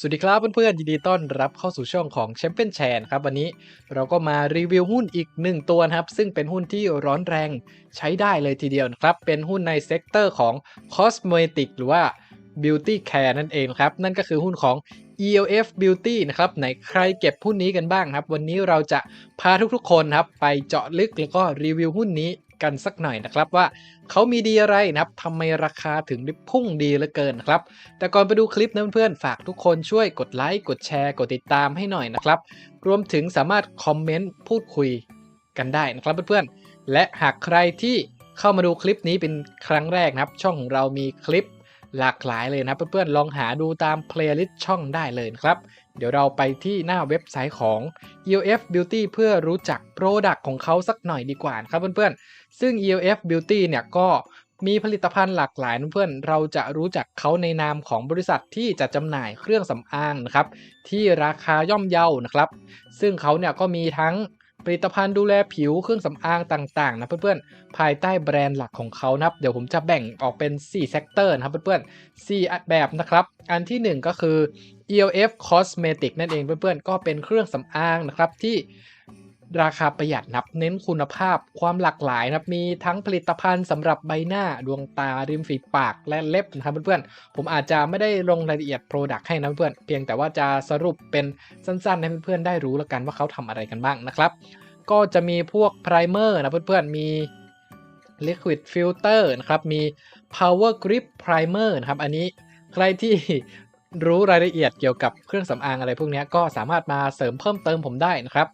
สวัสดีครับเพื่อนๆยินดีต้อนรับเข้าสู่ช่องของแชมเปี้ยนแชนครับวันนี้เราก็มารีวิวหุ้นอีกหนึ่งตัวนะครับ ซึ่งเป็นหุ้นที่ร้อนแรงใช้ได้เลยทีเดียวนะครับ เป็นหุ้นในเซกเตอร์ของ Cosmetic หรือว่า Beauty Care นั่นเองครับ นั่นก็คือหุ้นของ ELF Beauty นะครับไหนใครเก็บหุ้นนี้กันบ้างครับ วันนี้เราจะพาทุกๆคนครับไปเจาะลึกแล้วก็รีวิวหุ้นนี้ กันสักหน่อยนะครับว่าเขามีดีอะไรนะครับทำไมราคาถึงได้พุ่งดีเหลือเกินนะครับ แต่ก่อนไปดูคลิปนะเพื่อนๆฝากทุกคนช่วยกดไลค์กดแชร์กดติดตามให้หน่อยนะครับ รวมถึงสามารถคอมเมนต์พูดคุยกันได้นะครับเพื่อนๆและหากใครที่เข้ามาดูคลิปนี้เป็นครั้งแรกนะครับ ช่องของเรามีคลิปหลากหลายเลยนะเพื่อนๆลองหาดูตามเพลย์ลิสต์ช่องได้เลยนะครับ เดี๋ยวเราไปที่หน้าเว็บไซต์ของ ELF Beauty เพื่อรู้จักโปรดักต์ของเขาสักหน่อยดีกว่านะครับเพื่อนๆ ซึ่ง ELF Beauty เนี่ยก็มีผลิตภัณฑ์หลากหลายนะเพื่อนเราจะรู้จักเขาในนามของบริษัทที่จะจำหน่ายเครื่องสำอางนะครับ ที่ราคาย่อมเยานะครับ ซึ่งเขาเนี่ยก็มีทั้งผลิตภัณฑ์ดูแลผิวเครื่องสำอางต่างๆนะเพื่อนๆ ภายใต้แบรนด์หลักของเขานะครับ เดี๋ยวผมจะแบ่งออกเป็น 4 เซกเตอร์นะครับเพื่อนๆ 4 แบบนะครับ อันทีหนึ่1 ก็คือ ELF Cosmetic นั่นเองเพื่อนๆ ก็เป็นเครื่องสำอางนะครับที่ราคาประหยัดนับเน้นคุณภาพความหลากหลายนะครับมีทั้งผลิตภัณฑ์สำหรับใบหน้าดวงตาริมฝีปากและเล็บนะครับเพื่อนๆผมอาจจะไม่ได้ลงรายละเอียด Product ให้นะเพื่อนเพียงแต่ว่าจะสรุปเป็นสั้นๆ ให้เพื่อนๆได้รู้แล้วกันว่าเขาทำอะไรกันบ้างนะครับ ก็จะมีพวกไพรเมอร์นะเพื่อนๆมี Liquid Filter นะครับมี Power Grip Primer นะครับอันนี้ใครที่ รู้รายละเอียดเกี่ยวกับเครื่องสำอางอะไรพวกนี้ก็สามารถมาเสริมเพิ่มเติมผมได้นะครับ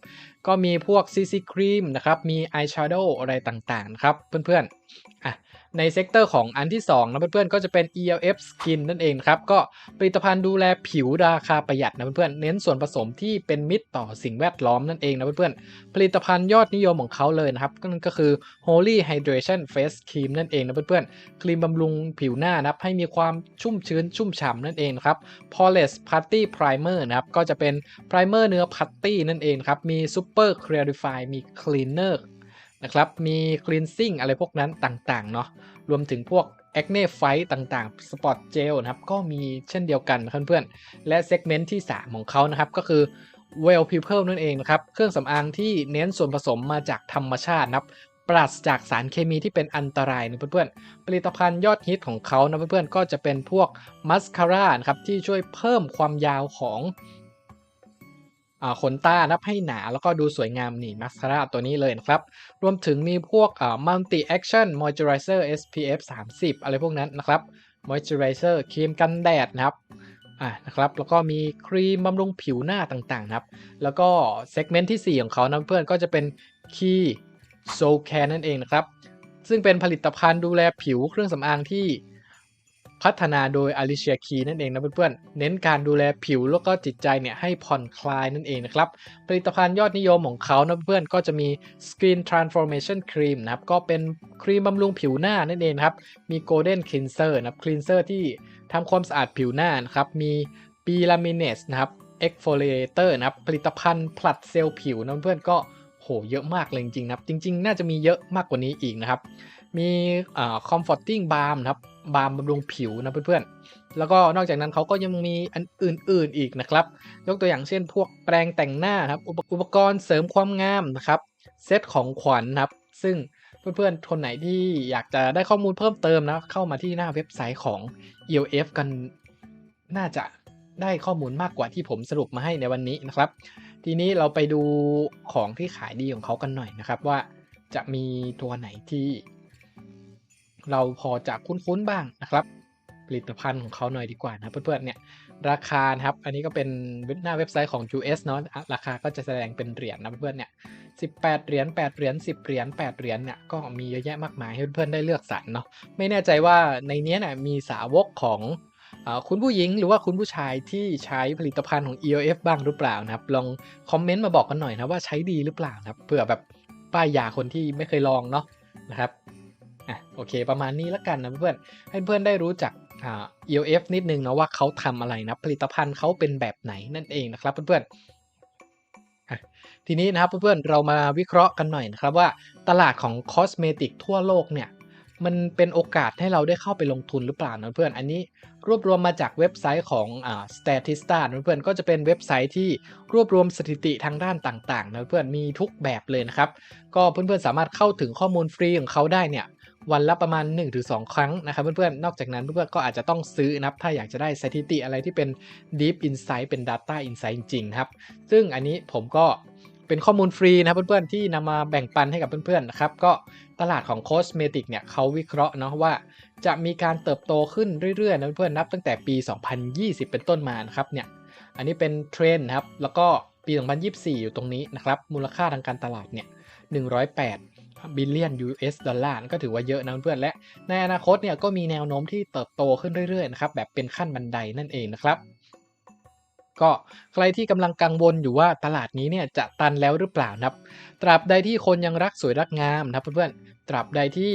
ก็มีพวก CC Cream นะครับ มี Eyeshadow อะไรต่างๆนะครับเพื่อนๆอะ ในเซกเตอร์ของอันที่2นะเพื่อนๆก็จะเป็น ELF Skin นั่นเองครับก็ผลิตภัณฑ์ดูแลผิวราคาประหยัดนะเพื่อนๆเน้นส่วนผสมที่เป็นมิตรต่อสิ่งแวดล้อมนั่นเองนะเพื่อนๆผลิตภัณฑ์ยอดนิยมของเขาเลยนะครับนั่นก็คือ Holy Hydration Face Cream นั่นเองนะเพื่อนๆครีมบำรุงผิวหน้านะครับให้มีความชุ่มชื้นชุ่มฉ่ำนั่นเองครับ Poreless Putty Primer นะครับก็จะเป็น Primer เนื้อพัตตี้นั่นเองครับมี Super Clarify มี Cleaner นะครับ มี cleansing อะไรพวกนั้นต่างๆ เนาะ รวมถึงพวก acne fight ต่างๆ spot gel นะครับ ก็มีเช่นเดียวกันเพื่อนๆ และ segment ที่ 3 ของเขานะครับ ก็คือ well people นั่นเองนะครับ เครื่องสำอางที่เน้นส่วนผสมมาจากธรรมชาตินะครับปราศจากสารเคมีที่เป็นอันตรายนะเพื่อนๆ ผลิตภัณฑ์ยอดฮิตของเขานะเพื่อนๆ ก็จะเป็นพวกมัสคาร่านะครับที่ช่วยเพิ่มความยาวของ ขนตานับให้หนาแล้วก็ดูสวยงามนี่มัสคาร่าตัวนี้เลยนะครับ รวมถึงมีพวกมัลติแอคชั่นมอยเจอไรเซอร์ SPF 30 อะไรพวกนั้นนะครับมอยเจอไรเซอร์ครีมกันแดดนะครับอ่านะครับแล้วก็มีครีมบำรุงผิวหน้าต่างๆนะครับ แล้วก็เซกเมนต์ที่ 4 ของเขานะเพื่อนก็จะเป็นคีโซแคนนั่นเองนะครับ ซึ่งเป็นผลิตภัณฑ์ดูแลผิวเครื่องสำอางที่ พัฒนาโดย Alicia Key นั่นเองนะเพื่อนๆ เน้นการดูแลผิวแล้วก็จิตใจเนี่ยให้ผ่อนคลายนั่นเองนะครับ ผลิตภัณฑ์ยอดนิยมของเขานะเพื่อนๆ ก็จะมี Skin Transformation Cream นะครับ ก็เป็นครีมบำรุงผิวหน้านั่นเองครับ มี Golden Cleanser นะครับ Cleanser ที่ทำความสะอาดผิวหน้านะครับ มี b i l a m i n a s นะครับ Exfoliator นะครับ ผลิตภัณฑ์ผลัดเซลล์ผิวนะเพื่อนๆ ก็โหเยอะมากเลยจริงๆนะครับ จริง ๆ น่าจะมีเยอะมากกว่านี้อีกนะครับ มีอ่า comforting balm นะครับ บาล์มบำรุงผิวนะเพื่อนๆ แล้วก็นอกจากนั้นเขาก็ยังมีอันอื่นๆอีกนะครับ ยกตัวอย่างเช่น พวกแปรงแต่งหน้าครับ อุปกรณ์เสริมความงามนะครับ เซตของขวัญครับ ซึ่งเพื่อนๆ คนไหนที่อยากจะได้ข้อมูลเพิ่มเติมนะ เข้ามาที่หน้าเว็บไซต์ของ ELF กันน่าจะได้ข้อมูลมากกว่าที่ผมสรุปมาให้ในวันนี้นะครับ ทีนี้เราไปดูของที่ขายดีของเขากันหน่อยนะครับว่าจะมีตัวไหนที่ เราพอจะคุ้นๆบ้างนะครับผลิตภัณฑ์ของเขาหน่อยดีกว่านะเพื่อนๆเนี่ยราคาครับอันนี้ก็เป็นหน้าเว็บไซต์ของ US เนาะราคาก็จะแสดงเป็นเหรียญนะเพื่อนๆเนี่ย18 เหรียญ8เหรียญ10 เหรียญ8เหรียญเนี่ยก็มีเยอะแยะมากมายให้เพื่อนๆได้เลือกสรรเนาะไม่แน่ใจว่าในนี้เนี่ยมีสาวกของคุณผู้หญิงหรือว่าคุณผู้ชายที่ใช้ผลิตภัณฑ์ของ EOF บ้างหรือเปล่านะครับลองคอมเมนต์มาบอกกันหน่อยนะว่าใช้ดีหรือเปล่านะครับเผื่อแบบป้ายยาคนที่ไม่เคยลองเนาะนะครับ อะโอเค ประมาณนี้แล้วกันนะเพื่อนให้เพื่อนได้รู้จักอ่า EOF นิดนึงนะว่าเขาทำอะไรนะ ผลิตภัณฑ์เขาเป็นแบบไหนนั่นเองนะครับเพื่อนๆทีนี้นะครับเพื่อนๆเรามาวิเคราะห์กันหน่อยนะครับว่าตลาดของคอสเมติกทั่วโลกเนี่ยมันเป็นโอกาสให้เราได้เข้าไปลงทุนหรือเปล่านะเพื่อน อันนี้รวบรวมมาจากเว็บไซต์ของอ่า Statista นะเพื่อน ก็จะเป็นเว็บไซต์ที่รวบรวมสถิติทางด้านต่างๆนะเพื่อน มีทุกแบบเลยนะครับ ก็เพื่อนๆสามารถเข้าถึงข้อมูลฟรีของเขาได้เนี่ย วันละประมาณ 1-2 ครั้งนะครับเพื่อนๆ นอกจากนั้นเพื่อนๆ ก็อาจจะต้องซื้อนะครับถ้าอยากจะได้สถิติอะไรที่เป็น Deep Insight เป็น Data Insight จริงๆครับ ซึ่งอันนี้ผมก็เป็นข้อมูลฟรีนะเพื่อนๆ ที่นำมาแบ่งปันให้กับเพื่อนๆ นะครับ ก็ตลาดของโคสเมติกเนี่ยเขาวิเคราะห์เนาะว่า จะมีการเติบโตขึ้นเรื่อยๆ นะเพื่อนๆ นับตั้งแต่ปี 2020 เป็นต้นมานะครับเนี่ย อันนี้เป็นเทรนด์นะครับ แล้วก็ปี 2024 อยู่ตรงนี้นะครับ มูลค่าทางการตลาดเนี่ย 108 บิลเลียน US ดอลลาร์ก็ถือว่าเยอะนะเพื่อนและ ในอนาคตเนี่ยก็มีแนวโน้มที่เติบโตขึ้นเรื่อยๆนะครับแบบเป็นขั้นบันไดนั่นเองนะครับก็ใครที่กำลังกังวลอยู่ว่าตลาดนี้เนี่ยจะตันแล้วหรือเปล่านะครับ ตราบใดที่คนยังรักสวยรักงามนะครับเพื่อนๆ ตราบใดที่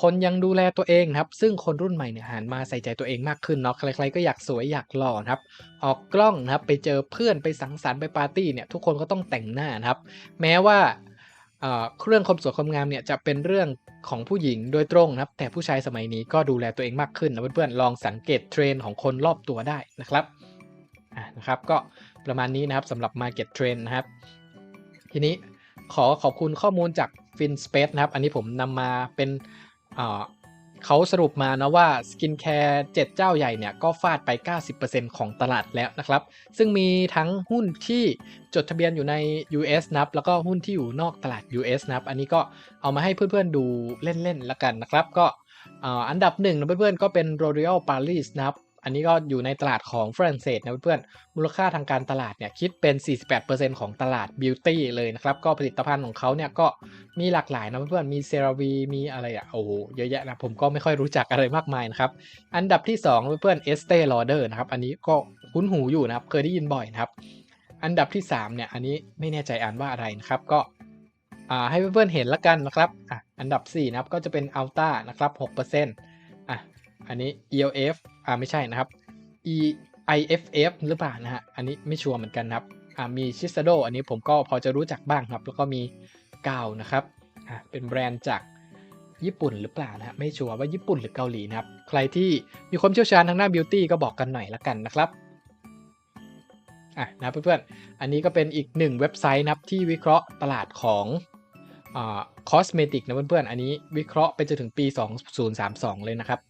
คนยังดูแลตัวเองนะครับ ซึ่งคนรุ่นใหม่เนี่ยหันมาใส่ใจตัวเองมากขึ้นเนาะ ใครๆ ก็อยากสวยอยากหล่อครับ ออกกล้องนะครับ ไปเจอเพื่อนไปสังสรรค์ไปปาร์ตี้เนี่ย ทุกคนก็ต้องแต่งหน้านะครับ แม้ว่า เครื่องความสวยความงามเนี่ยจะเป็นเรื่องของผู้หญิงโดยตรงนะครับ แต่ผู้ชายสมัยนี้ก็ดูแลตัวเองมากขึ้นนะเพื่อนๆลองสังเกตเทรนของคนรอบตัวได้นะครับนะครับก็ประมาณนี้นะครับสำหรับ Market Trend นะครับ ทีนี้ขอขอบคุณข้อมูลจาก FinSpace นะครับ อันนี้ผมนำมาเป็น เขาสรุปมานะว่าสกินแคร์7เจ้าใหญ่เนี่ยก็ฟาดไป 90%ของตลาดแล้วนะครับ ซึ่งมีทั้งหุ้นที่จดทะเบียนอยู่ใน US นับ แล้วก็หุ้นที่อยู่นอกตลาด US นับ อันนี้ก็เอามาให้เพื่อนๆดูเล่นๆละกันนะครับ ก็อันดับหนึ่งนะเพื่อนๆก็เป็น L'Oreal Paris นะครับ อันนี้ก็อยู่ในตลาดของฝรั่งเศสนะเพื่อนๆ มูลค่าทางการตลาดเนี่ยคิดเป็น 48%ของตลาดบิวตี้เลยนะครับ ก็ผลิตภัณฑ์ของเขาเนี่ยก็มีหลากหลายนะเพื่อนๆ มีเซราวีมีอะไรอะโอ้โหเยอะแยะนะผมก็ไม่ค่อยรู้จักอะไรมากมายนะครับ อันดับที่2เพื่อนๆ Estee Lauder นะครับ อันนี้ก็คุ้นหูอยู่นะครับ เคยได้ยินบ่อยนะครับ อันดับที่3เนี่ยอันนี้ไม่แน่ใจอ่านว่าอะไรนะครับก็อ่าให้เพื่อนๆเห็นละกันนะครับอะอันดับ 4 นะครับก็จะเป็น Alta นะครับ6% อันนี้ ELF อ่าไม่ใช่นะครับ E IFF หรือเปล่านะฮะ อันนี้ไม่ชัวร์เหมือนกันครับ อ่ามีชิซ a โดอันนี้ผมก็พอจะรู้จักบ้างครับ แล้วก็มีกาวนะครับ อ่าเป็นแบรนด์จากญี่ปุ่นหรือเปล่านะฮะ ไม่ชัวร์ว่าญี่ปุ่นหรือเกาหลีนะครับ ใครที่มีความเชี่ยวชาญทางด้านบิวตี้ก็บอกกันหน่อยละกันนะครับ อะนะเพื่อนๆ อันนี้ก็เป็นอีกหนึ่งเว็บไซต์นะครับที่วิเคราะห์ตลาดของคอสเมติกนะเพื่อนๆ อันนี้วิเคราะห์ไปจนถึงปี 2032 เลยนะครับ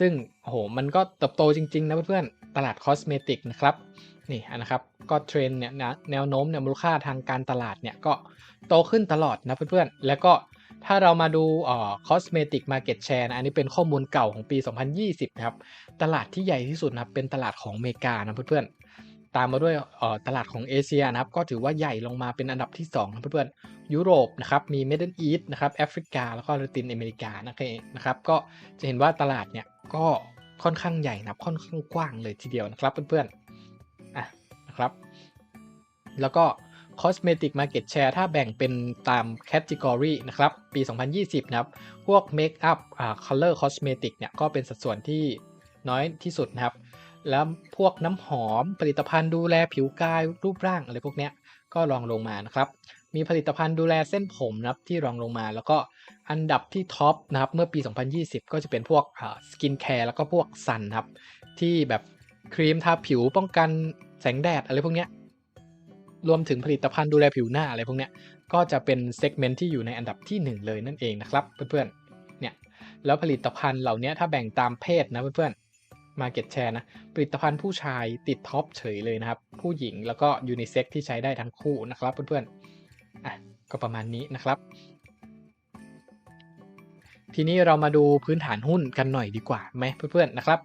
ซึ่งโหมันก็เติบโตจริง ๆ นะเพื่อนๆ ตลาดคอสเมติกนะครับ นี่นะครับ ก็เทรนเนี่ยนะแนวโน้มเนี่ยมูลค่าทางการตลาดเนี่ยก็โตขึ้นตลอดนะเพื่อนๆ แล้วก็ถ้าเรามาดูเอ่อ cosmetic market share นะอันนี้เป็นข้อมูลเก่าของปี 2020 นะครับ ตลาดที่ใหญ่ที่สุดนะเป็นตลาดของอเมริกานะเพื่อนๆ ตามมาด้วยตลาดของเอเชียนะครับ ก็ถือว่าใหญ่ลงมาเป็นอันดับที่2นะเพื่อนๆยุโรปนะครับ มี Middle East นะครับแอฟริกา แล้วก็ละตินอเมริกานะครับ ก็จะเห็นว่าตลาดเนี่ยก็ค่อนข้างใหญ่นะค่อนข้างกว้างเลยทีเดียวนะครับเพื่อนๆอะนะครับ แล้วก็ Cosmetic Market Share ถ้าแบ่งเป็นตาม Category นะครับ ปี 2020 นะครับ พวก Makeup อ่า Color Cosmetic เนี่ย ก็เป็นสัดส่วนที่น้อยที่สุดนะครับ แล้วพวกน้ำหอม ผลิตภัณฑ์ดูแลผิวกายรูปร่างอะไรพวกเนี้ยก็รองลงมานะครับ มีผลิตภัณฑ์ดูแลเส้นผมนะครับที่รองลงมา แล้วก็อันดับที่ท็อปนะครับเมื่อปี 2020 ก็จะเป็นพวกสกินแคร์แล้วก็พวกซันครับ ที่แบบครีมทาผิวป้องกันแสงแดดอะไรพวกเนี้ยรวมถึงผลิตภัณฑ์ดูแลผิวหน้าอะไรพวกเนี้ยก็จะเป็นเซกเมนต์ที่อยู่ในอันดับที่ 1 เลยนั่นเองนะครับเพื่อนๆเนี่ยแล้วผลิตภัณฑ์เหล่านี้ถ้าแบ่งตามเพศนะเพื่อนๆ Market Share นะ ผลิตภัณฑ์ผู้ชายติดท็อปเฉยเลยนะครับ ผู้หญิงแล้วก็ยูนิเซ็กที่ใช้ได้ทั้งคู่นะครับเพื่อนๆ อะ ก็ประมาณนี้นะครับ ทีนี้เรามาดูพื้นฐานหุ้นกันหน่อยดีกว่าไหมเพื่อนๆนะครับ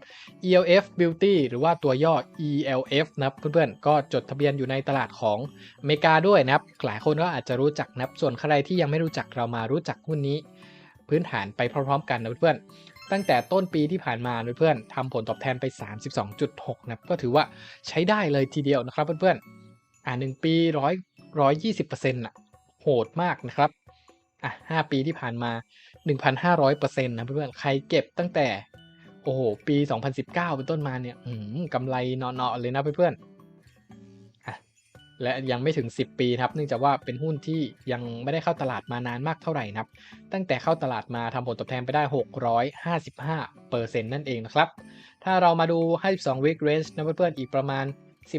ELF Beauty หรือว่าตัวย่อ ELF นะครับเพื่อนๆ ก็จดทะเบียนอยู่ในตลาดของอเมริกาด้วยนะครับ หลายคนก็อาจจะรู้จักนะครับ ส่วนใครที่ยังไม่รู้จักเรามารู้จักหุ้นนี้พื้นฐานไปพร้อมๆกันนะเพื่อน ตั้งแต่ต้นปีที่ผ่านมาเพื่อนๆทำผลตอบแทนไป 32.6นะครับก็ถือว่าใช้ได้เลยทีเดียวนะครับเพื่อนๆอ่าหนึ่งปีร้อยร้อยยี่สิบเปอร์เซ็นต์อะโหดมากนะครับอะห้าปีที่ผ่านมา 1,500%นะเพื่อนๆใครเก็บตั้งแต่โอ้โหปี 2019 เป็นต้นมาเนี่ยกำไรเนาะๆเลยนะเพื่อนๆ และยังไม่ถึง 10 ปีครับเนื่องจากว่าเป็นหุ้นที่ยังไม่ได้เข้าตลาดมานานมากเท่าไหร่นะครับตั้งแต่เข้าตลาดมาทำผลตอบแทนไปได้ 655เปอร์เซ็นนั่นเองนะครับ ถ้าเรามาดู 52 week range นะเพื่อนๆอีกประมาณ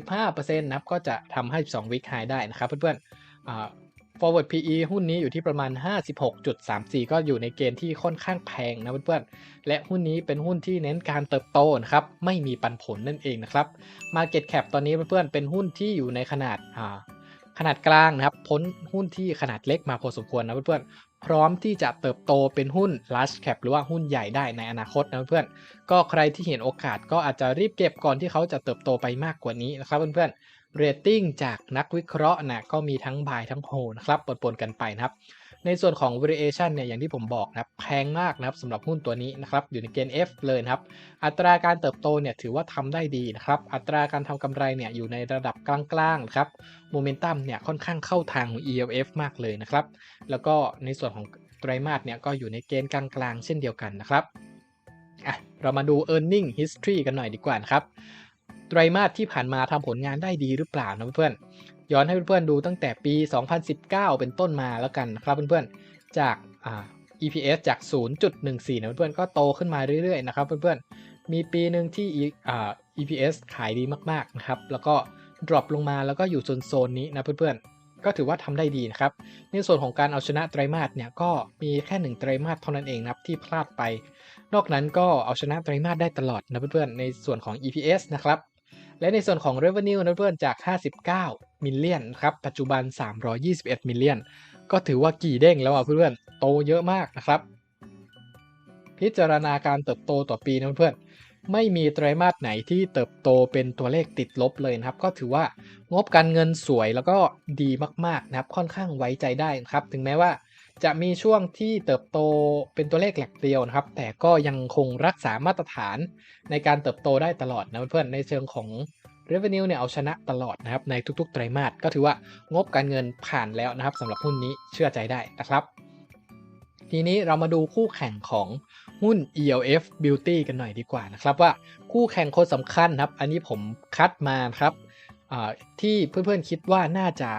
15%นะครับก็จะทำ52 week high ได้นะครับเพื่อนๆ forward PE หุ้นนี้อยู่ที่ประมาณ 56.34 ก็อยู่ในเกณฑ์ที่ค่อนข้างแพงนะเพื่อนๆ และหุ้นนี้เป็นหุ้นที่เน้นการเติบโตนะครับ ไม่มีปันผลนั่นเองนะครับ Market Cap ตอนนี้เพื่อนๆ เป็นหุ้นที่อยู่ในขนาดอ่าขนาดกลางนะครับ พ้นหุ้นที่ขนาดเล็กมาพอสมควรนะเพื่อนๆ พร้อมที่จะเติบโตเป็นหุ้น large cap หรือว่าหุ้นใหญ่ได้ในอนาคตนะเพื่อนๆ ก็ใครที่เห็นโอกาสก็อาจจะรีบเก็บก่อนที่เขาจะเติบโตไปมากกว่านี้นะครับเพื่อนๆ เรตติ้งจากนักวิเคราะห์นะก็มีทั้ง buy ทั้ง hold นะครับปนๆกันไปนะครับ ในส่วนของ variation เนี่ยอย่างที่ผมบอกนะครับแพงมากนะครับสำหรับหุ้นตัวนี้นะครับอยู่ในเกณฑ์ F เลยนะครับ อัตราการเติบโตเนี่ยถือว่าทำได้ดีนะครับ อัตราการทำกำไรเนี่ยอยู่ในระดับกลางๆนะครับโมเมนตัมเนี่ยค่อนข้างเข้าทางของ ELF มากเลยนะครับ แล้วก็ในส่วนของไตรมาสเนี่ยก็อยู่ในเกณฑ์กลางๆ เช่นเดียวกันนะครับอะเรามาดู e a r n i n g history กันหน่อยดีกว่านะครับ ไตรมาสที่ผ่านมาทำผลงานได้ดีหรือเปล่านะเพื่อนๆย้อนให้เพื่อนๆดูตั้งแต่ปี 2019 เป็นต้นมาแล้วกันนะครับเพื่อนๆจากอ่า EPS จาก 0.14นะเพื่อนๆก็โตขึ้นมาเรื่อยๆนะครับเพื่อนๆมีปีหนึ่งที่ EPS ขายดีมากๆนะครับแล้วก็ drop ลงมาแล้วก็อยู่โซนๆนี้นะเพื่อนๆ ก็ถือว่าทำได้ดีนะครับ ในส่วนของการเอาชนะไตรมาสเนี่ยก็มีแค่หนึ่งไตรมาสเท่านั้นเองนะครับที่พลาดไป นอกนั้นก็เอาชนะไตรมาสได้ตลอดนะเพื่อนๆ ในส่วนของ EPS นะครับ และในส่วนของ revenue นะเพื่อนจาก 59 มิลเลียนครับปัจจุบัน 321 มิลเลียนก็ถือว่ากี่เด้งแล้วอะเพื่อนๆโตเยอะมากนะครับ พิจารณาการเติบโตต่อปีนะเพื่อนๆไม่มีไตรมาสไหนที่เติบโตเป็นตัวเลขติดลบเลยนะครับ ก็ถือว่างบการเงินสวยแล้วก็ดีมากๆนะครับ ค่อนข้างไว้ใจได้นะครับ ถึงแม้ว่า จะมีช่วงที่เติบโตเป็นตัวเลขหลักเดียวนะครับ แต่ก็ยังคงรักษามาตรฐานในการเติบโตได้ตลอดนะเพื่อนในเชิงของ revenue เนี่ยเอาชนะตลอดนะครับในทุก ๆ ไตรมาสก็ถือว่างบการเงินผ่านแล้วนะครับสำหรับหุ้นนี้เชื่อใจได้นะครับ ทีนี้เรามาดูคู่แข่งของหุ้น ELF Beauty กันหน่อยดีกว่านะครับว่าคู่แข่งคนสำคัญครับ อันนี้ผมคัดมาครับที่เพื่อนๆคิดว่าน่าจะ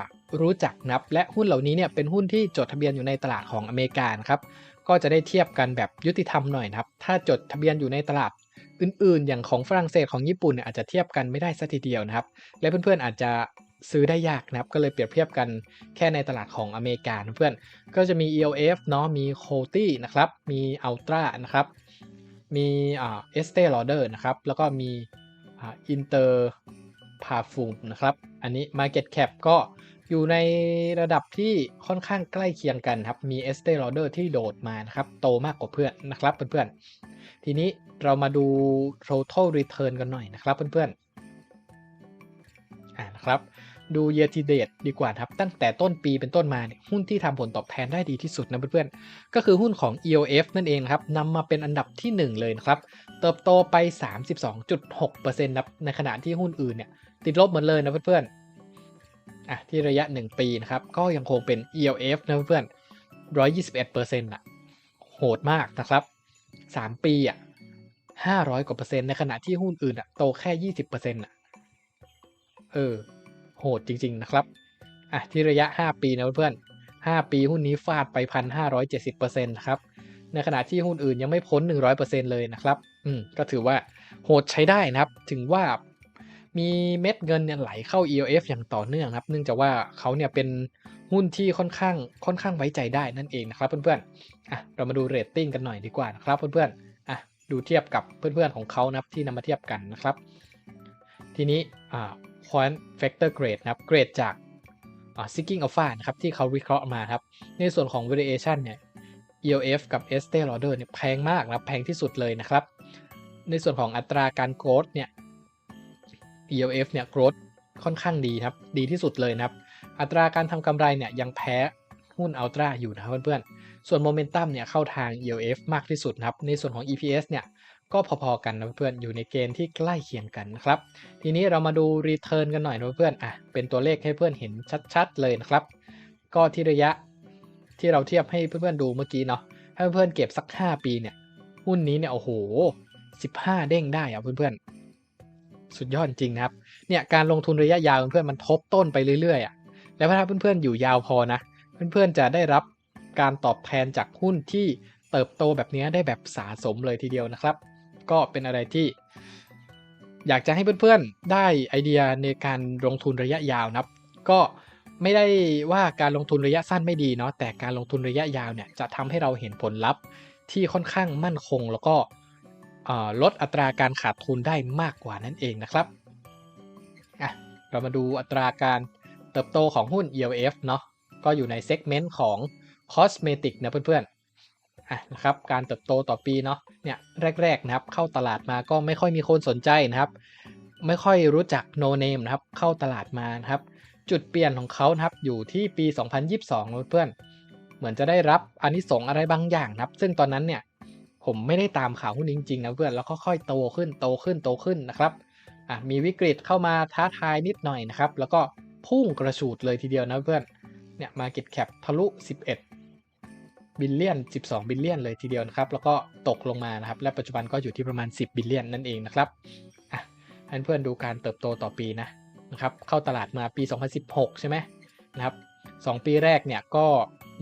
รู้จักนับ และหุ้นเหล่านี้เนี่ยเป็นหุ้นที่จดทะเบียนอยู่ในตลาดของอเมริกานะครับก็จะได้เทียบกันแบบยุติธรรมหน่อยนะครับ ถ้าจดทะเบียนอยู่ในตลาดอื่นๆ อย่างของฝรั่งเศสของญี่ปุ่นเนี่ยอาจจะเทียบกันไม่ได้สัทีเดียวนะครับ และเพื่อนๆอาจจะซื้อได้ยากนะครับ ก็เลยเปรียบเทียบกันแค่ในตลาดของอเมริกาเพื่อนก็จะมี ELF เนาะ มี c o t y นะครับมี Ultra นะครับ มีอ่า Estee Lauder นะครับ แล้วก็มีอ่า Inter Parfum นะครับ อันนี้ Market Cap ก็ อยู่ในระดับที่ค่อนข้างใกล้เคียงกันครับ มี Estee Lauder ที่โดดมานะครับ โตมากกว่าเพื่อนนะครับเพื่อนๆ ทีนี้เรามาดู total return กันหน่อยนะครับเพื่อนๆ อ่านะครับ ดู year to date ดีกว่าครับ ตั้งแต่ต้นปีเป็นต้นมาเนี่ยหุ้นที่ทำผลตอบแทนได้ดีที่สุดนะเพื่อนๆ ก็คือหุ้นของ EOF นั่นเองครับนำมาเป็นอันดับที่ 1 เลยนะครับ เติบโตไป 32.6%นะในขณะที่หุ้นอื่นเนี่ยติดลบหมดเลยนะเพื่อนๆ อะที่ระยะ 1 ปีนะครับ ก็ยังคงเป็น ELF นะเพื่อน121%อะโหดมากนะครับ 3 ปีอะ500 กว่าเปอร์เซ็นต์ในขณะที่หุ้นอื่นอะโตแค่ 20%อะเออโหดจริง ๆ นะครับอะที่ระยะ 5 ปีนะเพื่อน5 ปีหุ้นนี้ฟาดไป 1,570%นะครับในขณะที่หุ้นอื่นยังไม่พ้น 100%เลยนะครับ อืม ก็ถือว่าโหดใช้ได้นะครับ ถึงว่า มีเม็ดเงินเนี่ยไหลเข้า ELF อย่างต่อเนื่องครับ เนื่องจากว่าเขาเนี่ยเป็นหุ้นที่ค่อนข้างค่อนข้างไว้ใจได้นั่นเองนะครับเพื่อนๆอะเรามาดูเรตติ้งกันหน่อยดีกว่านะครับเพื่อนๆอะดูเทียบกับเพื่อนๆของเขานะครับที่นำมาเทียบกันนะครับ ทีนี้อ่า Quant Factor Grade นะครับเกรดจากอ่า Seeking Alpha นะครับที่เขาวิเคราะห์มาครับ ในส่วนของ variation เนี่ย ELF กับ Estee Lauder เนี่ยแพงมากนะแพงที่สุดเลยนะครับ ในส่วนของอัตราการโกรธเนี่ย ELF เนี่ย growth ค่อนข้างดีครับ ดีที่สุดเลยนะครับ อัตราการทำกำไรเนี่ยยังแพ้หุ้น Ultra อยู่นะครับเพื่อนๆ ส่วนโมเมนตัมเนี่ยเข้าทาง ELF มากที่สุดนะครับ ในส่วนของ EPS เนี่ยก็พอๆกันนะเพื่อนๆอยู่ในเกณฑ์ที่ใกล้เคียงกันนะครับ ทีนี้เรามาดู Return กันหน่อยนะเพื่อนๆอะเป็นตัวเลขให้เพื่อนเห็นชัดๆเลยนะครับ ก็ที่ระยะที่เราเทียบให้เพื่อนๆดูเมื่อกี้เนาะให้เพื่อนๆเก็บสัก 5 ปีเนี่ย หุ้นนี้เนี่ยโอ้โห 15 เด้งได้อะเพื่อนๆ สุดยอดจริงนะครับ เนี่ยการลงทุนระยะยาวเพื่อนมันทบต้นไปเรื่อยๆอะ แล้วถ้าเพื่อนๆอยู่ยาวพอนะ เพื่อนๆจะได้รับการตอบแทนจากหุ้นที่เติบโตแบบนี้ได้แบบสะสมเลยทีเดียวนะครับ ก็เป็นอะไรที่อยากจะให้เพื่อนๆ ได้ไอเดียในการลงทุนระยะยาวนะก็ไม่ได้ว่าการลงทุนระยะสั้นไม่ดีเนาะแต่การลงทุนระยะยาวเนี่ยจะทำให้เราเห็นผลลัพธ์ที่ค่อนข้างมั่นคงแล้วก็ ลดอัตราการขาดทุนได้มากกว่านั่นเองนะครับอะเรามาดูอัตราการเติบโตของหุ้น ELF เนาะก็อยู่ในเซกเมนต์ของ Cosmetic นะเพื่อนๆอะนะครับการเติบโตต่อปีเนาะเนี่ยแรกๆนะครับเข้าตลาดมาก็ไม่ค่อยมีคนสนใจนะครับ ไม่ค่อยรู้จัก No Name นะครับเข้าตลาดมานะครับ จุดเปลี่ยนของเขานะครับอยู่ที่ปี 2022เพื่อนๆเหมือนจะได้รับอานิสงอะไรบางอย่างนะครับ ซึ่งตอนนั้นเนี่ย ผมไม่ได้ตามข่าวหุ้นจริงๆนะเพื่อนแล้วก็ค่อยโตขึ้นโตขึ้นโตขึ้นนะครับอะมีวิกฤตเข้ามาท้าทายนิดหน่อยนะครับ แล้วก็พุ่งกระฉูดเลยทีเดียวนะเพื่อนเนี่ยมาเก็ตแคปทะลุ 11 บิลเลียน 12 บิลเลียนเลยทีเดียวนะครับ แล้วก็ตกลงมานะครับ และปัจจุบันก็อยู่ที่ประมาณ 10 บิลเลียนนั่นเองนะครับอะให้เพื่อนดูการเติบโตต่อปีนะนะครับ เข้าตลาดมาปี 2016 ใช่ไหมนะครับ2ปีแรกเนี่ยก็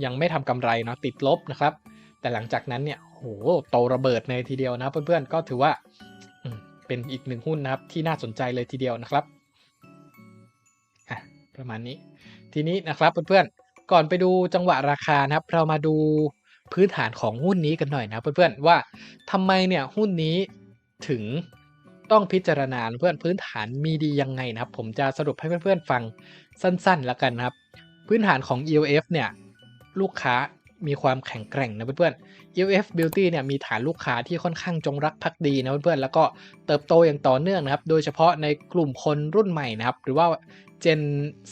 ยังไม่ทำกำไรเนาะติดลบนะครับ แต่หลังจากนั้นเนี่ยโหโตระเบิดในทีเดียวนะเพื่อนๆก็ถือว่าเป็นอีกหนึ่งหุ้นนะครับที่น่าสนใจเลยทีเดียวนะครับประมาณนี้ ทีนี้นะครับเพื่อนๆก่อนไปดูจังหวะราคานะครับ เรามาดูพื้นฐานของหุ้นนี้กันหน่อยนะเพื่อนๆว่าทำไมเนี่ยหุ้นนี้ถึงต้องพิจารณาเพื่อนพื้นฐานมีดียังไงนะครับ ผมจะสรุปให้เพื่อนๆฟังสั้นๆแล้วกันนะครับ พื้นฐานของ EOF เนี่ยลูกค้า มีความแข็งแกร่งนะเพื่อนๆ EOF Beauty เนี่ยมีฐานลูกค้าที่ค่อนข้างจงรักภักดีนะเพื่อนๆ แล้วก็เติบโตอย่างต่อเนื่องนะครับ โดยเฉพาะในกลุ่มคนรุ่นใหม่นะครับ หรือว่า Gen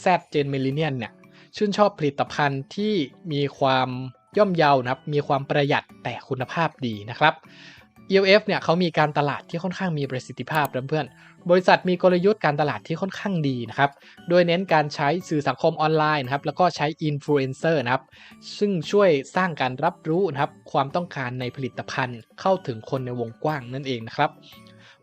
Z Gen Millennial เนี่ย ชื่นชอบผลิตภัณฑ์ที่มีความย่อมเยาวนะครับ มีความประหยัดแต่คุณภาพดีนะครับ EOF เนี่ยเขามีการตลาดที่ค่อนข้างมีประสิทธิภาพนะเพื่อน บริษัทมีกลยุทธ์การตลาดที่ค่อนข้างดีนะครับ โดยเน้นการใช้สื่อสังคมออนไลน์นะครับ แล้วก็ใช้อินฟลูเอนเซอร์นะครับ ซึ่งช่วยสร้างการรับรู้นะครับ ความต้องการในผลิตภัณฑ์ เข้าถึงคนในวงกว้างนั่นเองนะครับ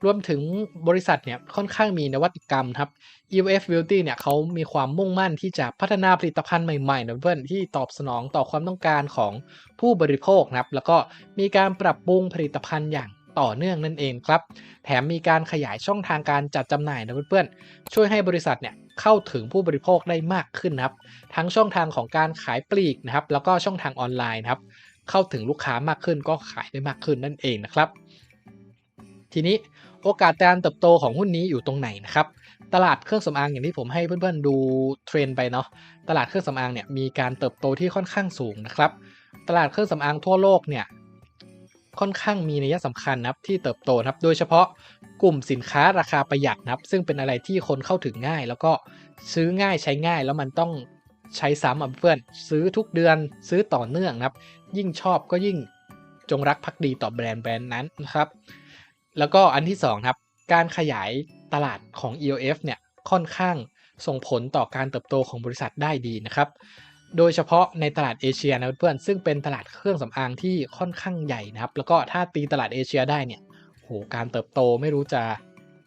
รวมถึงบริษัทเนี่ยค่อนข้างมีนวัตกรรมครับ EOF Beauty เนี่ยเขามีความมุ่งมั่นที่จะพัฒนาผลิตภัณฑ์ใหม่ๆนะเพื่อนที่ตอบสนองต่อความต้องการของผู้บริโภคนะครับ แล้วก็มีการปรับปรุงผลิตภัณฑ์อย่าง ต่อเนื่องนั่นเองครับ แถมมีการขยายช่องทางการจัดจำหน่ายนะเพื่อนๆ ช่วยให้บริษัทเนี่ยเข้าถึงผู้บริโภคได้มากขึ้นนะครับ ทั้งช่องทางของการขายปลีกนะครับ แล้วก็ช่องทางออนไลน์นะครับ เข้าถึงลูกค้ามากขึ้นก็ขายได้มากขึ้นนั่นเองนะครับ ทีนี้โอกาสการเติบโตของหุ้นนี้อยู่ตรงไหนนะครับ ตลาดเครื่องสำอางอย่างที่ผมให้เพื่อนๆดูเทรนไปเนาะ ตลาดเครื่องสำอางเนี่ยมีการเติบโตที่ค่อนข้างสูงนะครับ ตลาดเครื่องสำอางทั่วโลกเนี่ย ค่อนข้างมีนัยสำคัญนะครับที่เติบโตนะครับ โดยเฉพาะกลุ่มสินค้าราคาประหยัดนะครับ ซึ่งเป็นอะไรที่คนเข้าถึงง่าย แล้วก็ซื้อง่ายใช้ง่ายแล้วมันต้องใช้ซ้ำอะเพื่อนซื้อทุกเดือนซื้อต่อเนื่องนะครับ ยิ่งชอบก็ยิ่งจงรักภักดีต่อแบรนด์แบรนด์นั้นนะครับ แล้วก็อันที่2ครับการขยายตลาดของ EOF เนี่ยค่อนข้างส่งผลต่อการเติบโตของบริษัทได้ดีนะครับ โดยเฉพาะในตลาดเอเชียนะเพื่อนซึ่งเป็นตลาดเครื่องสำอางที่ค่อนข้างใหญ่นะครับ แล้วก็ถ้าตีตลาดเอเชียได้เนี่ยโหการเติบโตไม่รู้จะ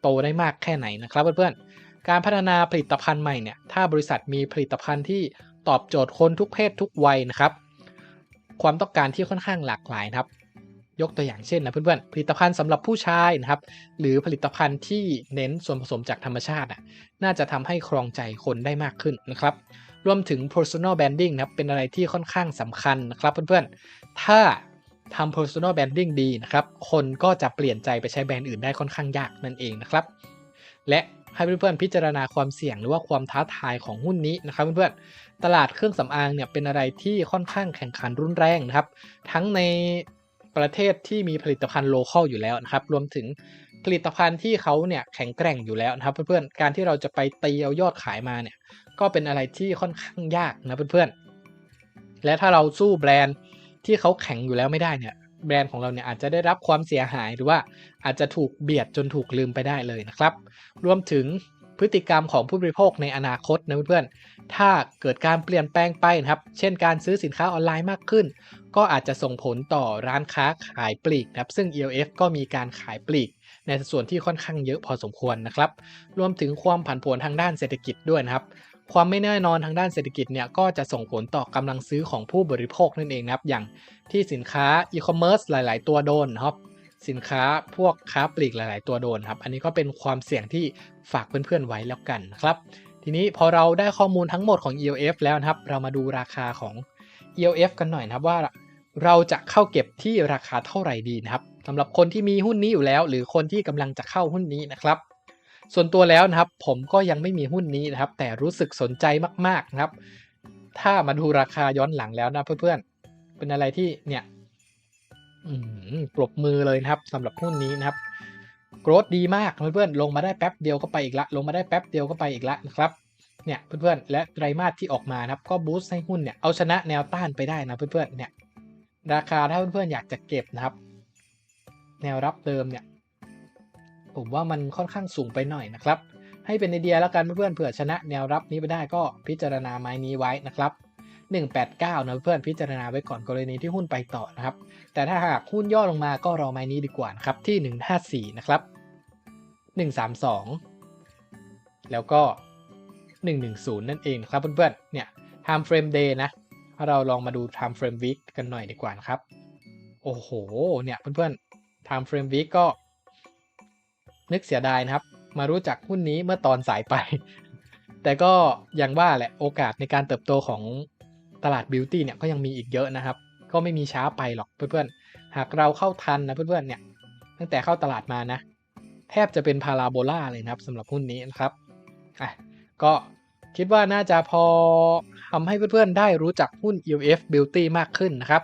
โตได้มากแค่ไหนนะครับเพื่อนๆการพัฒนาผลิตภัณฑ์ใหม่เนี่ยถ้าบริษัทมีผลิตภัณฑ์ที่ตอบโจทย์คนทุกเพศทุกวัยนะครับ ความต้องการที่ค่อนข้างหลากหลายนะครับ ยกตัวอย่างเช่นนะเพื่อนๆผลิตภัณฑ์สำหรับผู้ชายนะครับ หรือผลิตภัณฑ์ที่เน้นส่วนผสมจากธรรมชาติน่าจะทำให้ครองใจคนได้มากขึ้นนะครับ รวมถึง personal branding นะครับเป็นอะไรที่ค่อนข้างสำคัญนะครับเพื่อนๆ ถ้าทำ personal branding ดีนะครับ คนก็จะเปลี่ยนใจไปใช้แบรนด์อื่นได้ค่อนข้างยากนั่นเองนะครับ และให้เพื่อนๆพิจารณาความเสี่ยงหรือว่าความท้าทายของหุ้นนี้นะครับเพื่อนๆ ตลาดเครื่องสำอางเนี่ยเป็นอะไรที่ค่อนข้างแข่งขันรุนแรงนะครับ ทั้งในประเทศที่มีผลิตภัณฑ์โลเคอลอยู่แล้วนะครับ รวมถึงผลิตภัณฑ์ที่เขาเนี่ยแข็งแกร่งอยู่แล้วนะครับ เพื่อนๆ การที่เราจะไปตีเอายอดขายมาเนี่ย ก็เป็นอะไรที่ค่อนข้างยากนะเพื่อนๆ และถ้าเราสู้แบรนด์ที่เขาแข็งอยู่แล้วไม่ได้เนี่ย แบรนด์ของเราเนี่ยอาจจะได้รับความเสียหายหรือว่าอาจจะถูกเบียดจนถูกลืมไปได้เลยนะครับ รวมถึงพฤติกรรมของผู้บริโภคในอนาคตนะเพื่อนๆ ถ้าเกิดการเปลี่ยนแปลงไปนะครับ เช่นการซื้อสินค้าออนไลน์มากขึ้น ก็อาจจะส่งผลต่อร้านค้าขายปลีกนะครับ ซึ่ง ELF ก็มีการขายปลีก ในส่วนที่ค่อนข้างเยอะพอสมควรนะครับ รวมถึงความผันผวนทางด้านเศรษฐกิจด้วยนะครับ ความไม่แน่นอนทางด้านเศรษฐกิจเนี่ยก็จะส่งผลต่อกำลังซื้อของผู้บริโภคนั่นเองนะครับ อย่างที่สินค้าอีคอมเมิร์ซหลาย ๆ ตัวโดนครับสินค้าพวกค้าปลีกหลาย ๆ ตัวโดนครับ อันนี้ก็เป็นความเสี่ยงที่ฝากเพื่อน ๆ ไว้แล้วกันนะครับ ทีนี้พอเราได้ข้อมูลทั้งหมดของ ELF แล้วนะครับ เรามาดูราคาของ ELF กันหน่อยนะครับว่าเราจะเข้าเก็บที่ราคาเท่าไหร่ดีนะครับสำหรับคนที่มีหุ้นนี้อยู่แล้ว หรือคนที่กำลังจะเข้าหุ้นนี้นะครับ ส่วนตัวแล้วนะครับ ผมก็ยังไม่มีหุ้นนี้นะครับ แต่รู้สึกสนใจมากๆนะครับ ถ้ามาดูราคาย้อนหลังแล้วนะเพื่อนๆ เป็นอะไรที่เนี่ยอืมปรบมือเลยนะครับสำหรับหุ้นนี้นะครับโกรธดีมากเพื่อนๆลงมาได้แป๊บเดียวก็ไปอีกละ ลงมาได้แป๊บเดียวก็ไปอีกละนะครับเนี่ยเพื่อนๆและไตรมาสที่ออกมานะครับ ก็บูสต์ให้หุ้นเนี่ยเอาชนะแนวต้านไปได้นะเพื่อนๆเนี่ย ราคาถ้าเพื่อนๆอยากจะเก็บนะครับ แนวรับเดิมเนี่ย ผมว่ามันค่อนข้างสูงไปหน่อยนะครับ ให้เป็นไอเดียแล้วกันเพื่อนๆเผื่อชนะแนวรับนี้ไปได้ก็พิจารณาไม้นี้ไว้นะครับ189นะเพื่อนพิจารณาไว้ก่อนกรณีที่หุ้นไปต่อนะครับ แต่ถ้าหากหุ้นย่อลงมาก็รอไม้นี้ดีกว่านะครับที่ 154 นะครับ 132 แล้วก็ 110 นั่นเองครับเพื่อนๆเนี่ย time frame day นะถ้าเราลองมาดู time frame week กันหน่อยดีกว่านะครับ โอ้โห เนี่ยเพื่อนๆ time frame week ก็ นึกเสียดายนะครับ มารู้จักหุ้นนี้เมื่อตอนสายไป แต่ก็อยังว่าแหละโอกาสในการเติบโตของตลาดบิวตี้เนี่ยก็ยังมีอีกเยอะนะครับ ก็ไม่มีช้าไปหรอกเพื่อนๆ หากเราเข้าทันนะเพื่อนๆเนี่ยตั้งแต่เข้าตลาดมานะ แทบจะเป็นพาราโบลาเลยนะครับสำหรับหุ้นนี้นะครับอะก็คิดว่าน่าจะพอทำให้เพื่อนๆ ได้รู้จักหุ้น ELF Beauty มากขึ้นนะครับ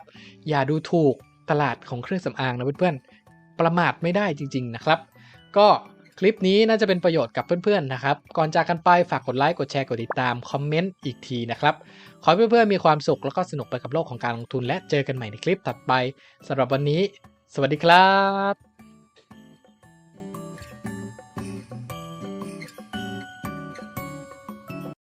อย่าดูถูกตลาดของเครื่องสำอางนะเพื่อนๆ ประมาทไม่ได้จริง ๆ นะครับ ก็คลิปนี้น่าจะเป็นประโยชน์กับเพื่อนๆนะครับ ก่อนจากกันไปฝากกดไลค์ กดแชร์ กดติดตาม คอมเมนต์อีกทีนะครับ ขอเพื่อนๆมีความสุขแล้วก็สนุกไปกับโลกของการลงทุน และเจอกันใหม่ในคลิปถัดไปสำหรับวันนี้ สวัสดีครับ